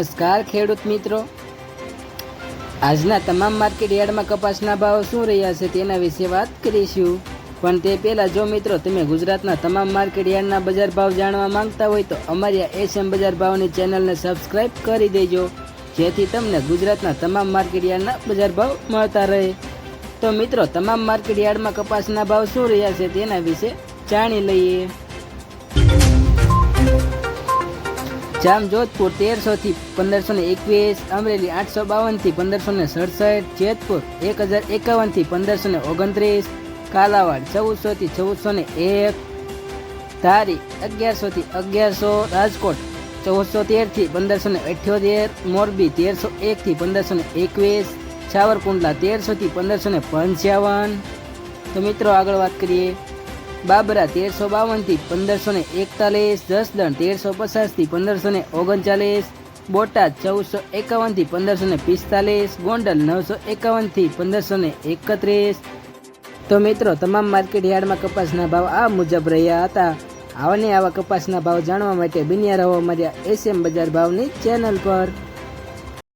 નમસ્કાર, ખેડૂત મિત્રો. આજના તમામ માર્કેટ યાર્ડમાં કપાસના ભાવ શું રહ્યા છે તેના વિશે વાત કરીશું. પણ તે પહેલાં જો મિત્રો તમે ગુજરાતના તમામ માર્કેટ યાર્ડના બજાર ભાવ જાણવા માંગતા હોય તો અમારી આ એસએમ બજાર ભાવની ચેનલને સબસ્ક્રાઇબ કરી દેજો, જેથી તમને ગુજરાતના તમામ માર્કેટ યાર્ડના બજાર ભાવ મળતા રહે. તો મિત્રો, તમામ માર્કેટ યાર્ડમાં કપાસના ભાવ શું રહ્યા છે તેના વિશે જાણી લઈએ. જામજોધપુર તેરસો થી પંદરસો ને એકવીસ, અમરેલી આઠસો બાવનથી પંદરસો ને સડસઠ, જેતપુર એક હજાર એકાવનથી પંદરસો ને ઓગણત્રીસ, કાલાવાડ ચૌદસો થી ચૌદસો ને એક, ધારી અગિયારસો થી અગિયારસો, રાજકોટ ચૌદસો તેરથી પંદરસો ને અઠ્યોતેર મોરબી તેરસો એક થી પંદરસો ને એકવીસ, સાવરકુંડલા તેરસો થી પંદરસો ને પંચાવન. તો મિત્રો આગળ વાત કરીએ. બાબરા તેરસો બાવનથી પંદરસો ને એકતાલીસ, જસદણ તેરસો પચાસથી પંદરસો ને ઓગણચાલીસ, બોટાદ ચૌદસો એકાવનથી પંદરસો ને પિસ્તાલીસ, ગોંડલ નવસો એકાવનથી પંદરસો ને એકત્રીસ. તો મિત્રો, તમામ માર્કેટ યાર્ડમાં કપાસના ભાવ આ મુજબ રહ્યા હતા. આવા ને આવા કપાસના ભાવ જાણવા માટે બન્યા રહો અમારી એસએમ બજાર ભાવની ચેનલ પર.